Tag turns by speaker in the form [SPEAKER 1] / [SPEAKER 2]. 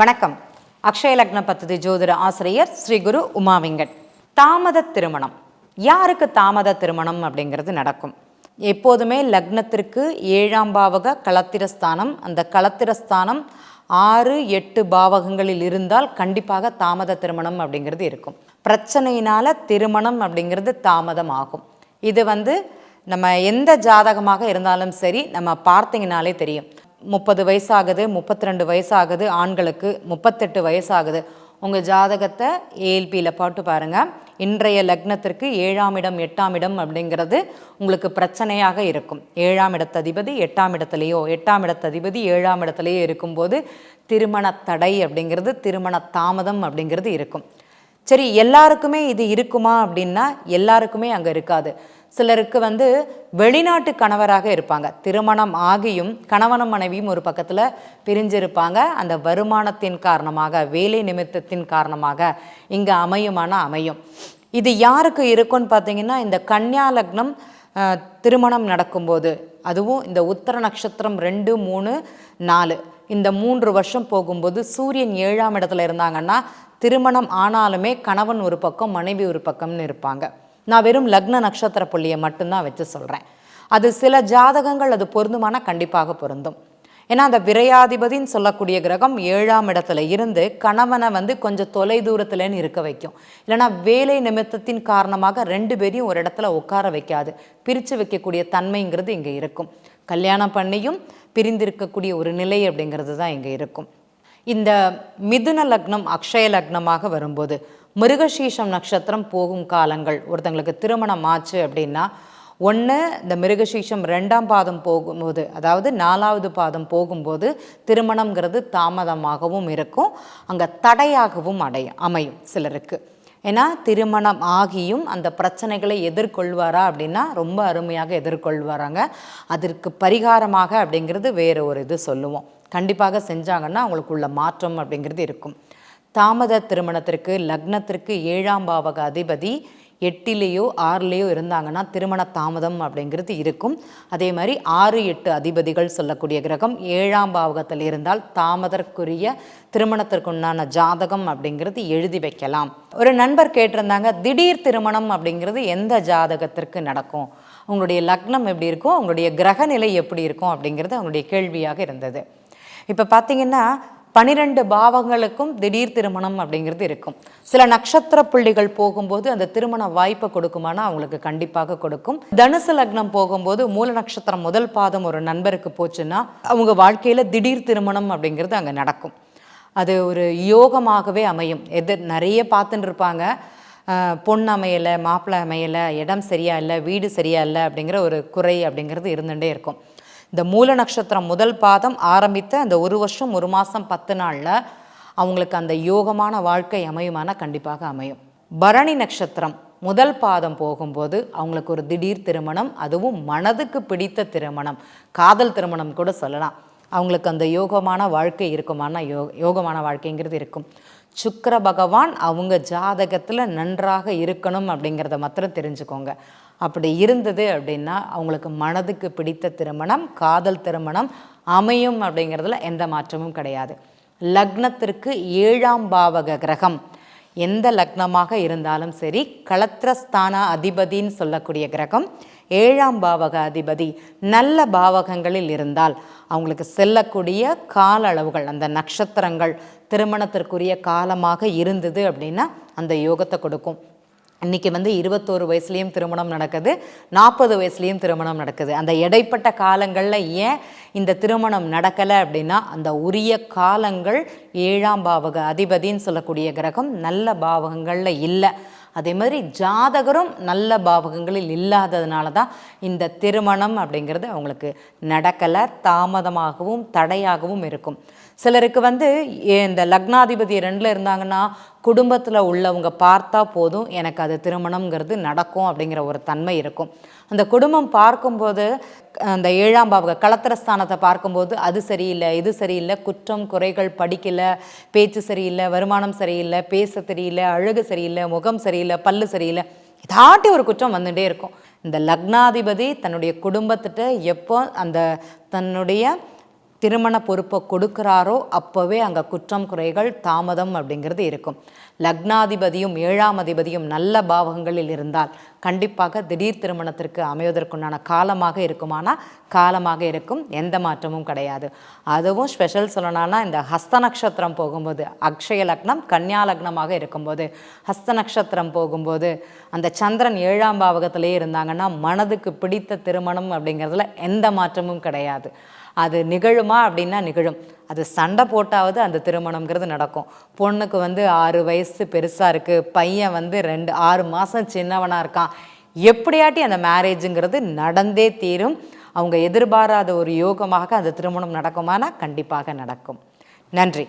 [SPEAKER 1] வணக்கம். அக்ஷய லக்ன பத்ததி ஜோதிட ஆசிரியர் ஸ்ரீ குரு உமா வெங்கட். தாமத திருமணம். யாருக்கு தாமத திருமணம் அப்படிங்கிறது நடக்கும்? எப்போதுமே லக்னத்திற்கு ஏழாம் பாவக களத்திரஸ்தானம். அந்த களத்திரஸ்தானம் ஆறு எட்டு பாவகங்களில் இருந்தால் கண்டிப்பாக தாமத திருமணம் அப்படிங்கிறது இருக்கும். பிரச்சனையினால திருமணம் அப்படிங்கிறது தாமதம் ஆகும் இது வந்து நம்ம எந்த ஜாதகமாக இருந்தாலும் சரி நம்ம பார்த்தீங்கனாலே தெரியும். முப்பது வயசாகுது முப்பத்தி ரெண்டு வயசாகுது ஆண்களுக்கு முப்பத்தெட்டு வயசாகுது. உங்கள் ஜாதகத்தை ஏஎல்பியில் போட்டு பாருங்கள் இன்றைய லக்னத்திற்கு ஏழாம் இடம் எட்டாம் இடம் அப்படிங்கிறது உங்களுக்கு பிரச்சனையாக இருக்கும். ஏழாம் இடத்ததிபதி எட்டாம் இடத்துலையோ எட்டாம் இடத்ததிபதி ஏழாம் இடத்துலையோ இருக்கும்போது திருமண தடை அப்படிங்கிறது திருமண தாமதம் அப்படிங்கிறது இருக்கும். சரி எல்லாருக்குமே இது இருக்குமா அப்படின்னா எல்லாருக்குமே அங்கே இருக்காது. சிலருக்கு வந்து வெளிநாட்டு கணவராக இருப்பாங்க. திருமணம் ஆகியும் கணவனும் மனைவியும் ஒரு பக்கத்தில் பிரிஞ்சிருப்பாங்க. அந்த வருமானத்தின் காரணமாக வேலை நிமித்தத்தின் காரணமாக இங்கே அமையுமான அமையும். இது யாருக்கு இருக்கும்னு பார்த்தீங்கன்னா இந்த கன்னியா லக்னம் திருமணம் நடக்கும்போது அதுவும் இந்த உத்தர நட்சத்திரம் ரெண்டு மூணு நாலு இந்த மூன்று வருஷம் போகும்போது சூரியன் ஏழாம் இடத்துல இருந்தாங்கன்னா திருமணம் ஆனாலுமே கணவன் ஒரு பக்கம் மனைவி ஒரு பக்கம்னு இருப்பாங்க. நான் வெறும் லக்ன நட்சத்திர புள்ளியை மட்டும்தான் வச்சு சொல்கிறேன் அது சில ஜாதகங்கள் அது பொருந்துமானா கண்டிப்பாக பொருந்தும். ஏன்னா அந்த விரையாதிபதின்னு சொல்லக்கூடிய கிரகம் ஏழாம் இடத்துல இருந்து கணவனை வந்து கொஞ்சம் தொலை தூரத்துலன்னு இருக்க வைக்கும். இல்லைன்னா வேலை நிமித்தத்தின் காரணமாக ரெண்டு பேரையும் ஒரு இடத்துல உட்கார வைக்காது. பிரித்து வைக்கக்கூடிய தன்மைங்கிறது இங்கே இருக்கும். கல்யாணம் பண்ணியும் பிரிந்திருக்கக்கூடிய ஒரு நிலை அப்படிங்கிறது தான் இங்கே இருக்கும். இந்த மிதுன லக்னம் அக்ஷய லக்னமாக வரும்போது மிருகசீஷம் நட்சத்திரம் போகும் காலங்கள். ஒருத்தங்களுக்கு திருமணம் ஆச்சு அப்படின்னா ஒன்று இந்த மிருகசீஷம் ரெண்டாம் பாதம் போகும்போது அதாவது நாலாவது பாதம் போகும்போது திருமணங்கிறது தாமதமாகவும் இருக்கும். அங்கே தடையாகவும் அடையும் அமையும் சிலருக்கு. ஏன்னா திருமணம் ஆகியும் அந்த பிரச்சனைகளை எதிர்கொள்வாரா அப்படின்னா ரொம்ப அருமையாக எதிர்கொள்வாராங்க. அதற்கு பரிகாரமாக அப்படிங்கிறது வேறு ஒரு இது சொல்லுவோம். கண்டிப்பாக செஞ்சாங்கன்னா அவங்களுக்குள்ள மாற்றம் அப்படிங்கிறது இருக்கும். தாமத திருமணத்திற்கு லக்னத்திற்கு ஏழாம் பாவக அதிபதி எட்டிலேயோ ஆறுலேயோ இருந்தாங்கன்னா திருமண தாமதம் அப்படிங்கிறது இருக்கும். அதே மாதிரி ஆறு எட்டு அதிபதிகள் சொல்லக்கூடிய கிரகம் ஏழாம் பாவகத்தில் இருந்தால் தாமதற்குரிய திருமணத்திற்குண்டான ஜாதகம் அப்படிங்கிறது எழுதி வைக்கலாம். ஒரு நண்பர் கேட்டிருந்தாங்க திடீர் திருமணம் அப்படிங்கிறது எந்த ஜாதகத்திற்கு நடக்கும்? உங்களுடைய லக்னம் எப்படி இருக்கும்? உங்களுடைய கிரக நிலை எப்படி இருக்கும்? அப்படிங்கிறது அவங்களுடைய கேள்வியாக இருந்தது. இப்போ பார்த்தீங்கன்னா பனிரெண்டு பாவங்களுக்கும் திடீர் திருமணம் அப்படிங்கிறது இருக்கும். சில நட்சத்திர புள்ளிகள் போகும்போது அந்த திருமண வாய்ப்பை கொடுக்குமானா அவங்களுக்கு கண்டிப்பாக கொடுக்கும். தனுசு லக்னம் போகும்போது மூல நட்சத்திரம் முதல் பாதம் ஒரு நண்பருக்கு போச்சுன்னா அவங்க வாழ்க்கையில் திடீர் திருமணம் அப்படிங்கிறது அங்கே நடக்கும். அது ஒரு யோகமாகவே அமையும். எது நிறைய பார்த்துட்டு இருப்பாங்க. ஆஹ் பொண்ணு அமையலை மாப்பிள்ளை அமையலை இடம் சரியா இல்லை வீடு சரியா இல்லை அப்படிங்கிற ஒரு குறை அப்படிங்கிறது இருந்துகிட்டே இருக்கும். இந்த மூல நட்சத்திரம் முதல் பாதம் ஆரம்பித்த அந்த ஒரு வருஷம் ஒரு மாதம் பத்து நாளில் அவங்களுக்கு அந்த யோகமான வாழ்க்கை அமையுமானால் கண்டிப்பாக அமையும். பரணி நட்சத்திரம் முதல் பாதம் போகும்போது அவங்களுக்கு ஒரு திடீர் திருமணம் அதுவும் மனதுக்கு பிடித்த திருமணம். காதல் திருமணம் கூட சொல்லலாம். அவங்களுக்கு அந்த யோகமான வாழ்க்கை இருக்குமானா யோ யோகமான வாழ்க்கைங்கிறது இருக்கும். சுக்கர பகவான் அவங்க ஜாதகத்தில் நன்றாக இருக்கணும் அப்படிங்கிறத மாத்திரம் தெரிஞ்சுக்கோங்க. அப்படி இருந்தது அப்படின்னா அவங்களுக்கு மனதுக்கு பிடித்த திருமணம் காதல் திருமணம் அமையும் அப்படிங்கிறதுல எந்த மாற்றமும் கிடையாது. லக்னத்திற்கு ஏழாம் பாவக கிரகம். எந்த லக்னமாக இருந்தாலும் சரி களத்திரஸ்தான அதிபதின்னு சொல்லக்கூடிய கிரகம் ஏழாம் பாவக அதிபதி. நல்ல பாவகங்களில் இருந்தால் அவங்களுக்கு செல்லக்கூடிய கால அளவுகள் அந்த நட்சத்திரங்கள் திருமணத்திற்குரிய காலமாக இருந்தது அப்படின்னா அந்த யோகத்தை கொடுக்கும். இன்றைக்கி வந்து இருபத்தோரு வயசுலேயும் திருமணம் நடக்குது நாற்பது வயசுலேயும் திருமணம் நடக்குது. அந்த இடைப்பட்ட காலங்களில் ஏன் இந்த திருமணம் நடக்கலை அப்படின்னா அந்த உரிய காலங்கள் ஏழாம் பாவக அதிபதின்னு சொல்லக்கூடிய கிரகம் நல்ல பாவகங்களில் இல்லை. அதே மாதிரி ஜாதகரும் நல்ல பாவகங்களில் இல்லாததுனால தான் இந்த திருமணம் அப்படிங்கிறது அவங்களுக்கு நடக்கலை தாமதமாகவும் தடையாகவும் இருக்கும். சிலருக்கு வந்து ஏ- இந்த லக்னாதிபதி ரெண்டில் இருந்தாங்கன்னா குடும்பத்தில் உள்ளவங்க பார்த்தா போதும் எனக்கு அது திருமணம்ங்கிறது நடக்கும் அப்படிங்கிற ஒரு தன்மை இருக்கும். அந்த குடும்பம் பார்க்கும்போது அந்த ஏழாம் பாவக களத்திரஸ்தானத்தை பார்க்கும்போது அது சரியில்லை இது சரியில்லை குற்றம் குறைகள் படிக்கலை பேச்சு சரியில்லை வருமானம் சரியில்லை பேச தெரியல அழகு சரியில்லை முகம் சரியில்லை பல்லு சரியில்லை இதாட்டி ஒரு குற்றம் வந்துகிட்டே இருக்கும். இந்த லக்னாதிபதி தன்னுடைய குடும்பத்திட்ட எப்போ அந்த தன்னுடைய திருமண பொறுப்பை கொடுக்குறாரோ அப்போவே அங்கே குற்றம் குறைகள் தாமதம் அப்படிங்கிறது இருக்கும். லக்னாதிபதியும் ஏழாம் அதிபதியும் நல்ல பாவகங்களில் இருந்தால் கண்டிப்பாக திடீர் திருமணத்திற்கு அமைவதற்குண்டான காலமாக இருக்குமானா காலமாக இருக்கும். எந்த மாற்றமும் கிடையாது. அதுவும் ஸ்பெஷல் சொல்லணும்னா இந்த ஹஸ்த நட்சத்திரம் போகும்போது அக்ஷய லக்னம் கன்னியா லக்னமாக இருக்கும்போது ஹஸ்த நட்சத்திரம் போகும்போது அந்த சந்திரன் ஏழாம் பாவகத்திலே இருந்தாங்கன்னா மனதுக்கு பிடித்த திருமணம் அப்படிங்கிறதுல எந்த மாற்றமும் கிடையாது. அது நிகழுமா அப்படின்னா நிகழும். அது சண்டை போட்டாவது அந்த திருமணம்ங்கிறது நடக்கும். பொண்ணுக்கு வந்து ஆறு வயசு பெருசாக இருக்குது பையன் வந்து ரெண்டு ஆறு மாதம் சின்னவனாக இருக்கான். எப்படியாட்டி அந்த மேரேஜுங்கிறது நடந்தே தீரும். அவங்க எதிர்பாராத ஒரு யோகமாக அந்த திருமணம் நடக்குமானா கண்டிப்பாக நடக்கும். நன்றி.